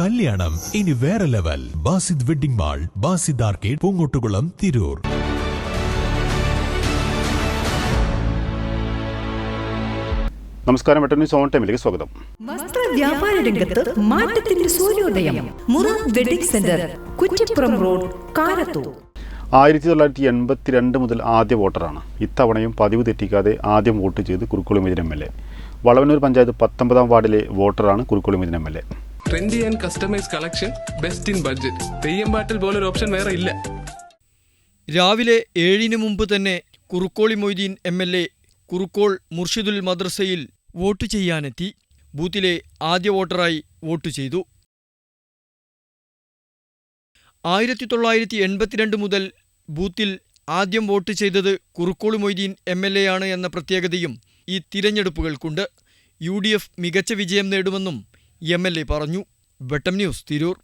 കല്യാണം. ഇനി വേറെ level. Basid wedding mall Basid arcade Poongottukulam Tirur. നമസ്കാരം ഓൺ ടൈമിലേക്ക് സ്വാഗതം. വസ്ത്ര വ്യാപാര രംഗത്ത് മാറ്റത്തിന്റെ സൂര്യോദയം. Mura wedding centre Kuttippuram road Karathur. ആയിരത്തി തൊള്ളായിരത്തി എൺപത്തിരണ്ട് മുതൽ ആദ്യ വോട്ടറാണ്. ഇത്തവണയും പതിവ് തെറ്റിക്കാതെ ആദ്യം വോട്ട് ചെയ്ത് Kurukkuli M L A. Valavannur panchayat പത്തൊമ്പതാം വാർഡിലെ വോട്ടറാണ് Kurukkuli M L A. Trendy and customise collection best in budget Theyyam പോലെ പോലൊരു ഓപ്ഷൻ വേറെ ഇല്ല. രാവിലെ ഏഴിന് മുമ്പ് തന്നെ Kurukkoli Moideen M L A Kurukkol Murshidul മദ്രസയിൽ വോട്ട് ചെയ്യാനെത്തി. ബൂത്തിലെ ആദ്യ വോട്ടറായി വോട്ട് ചെയ്തു. ആയിരത്തി തൊള്ളായിരത്തി എൺപത്തിരണ്ട് മുതൽ ബൂത്തിൽ ആദ്യം വോട്ട് ചെയ്തത് Kurukkoli Moideen M L A ആണ് എന്ന പ്രത്യേകതയും ഈ തിരഞ്ഞെടുപ്പുകൾക്കുണ്ട്. യു ഡി എഫ് മികച്ച വിജയം നേടുമെന്നും എം എൽ എ പറഞ്ഞു. വെട്ടം ന്യൂസ് തിരൂർ.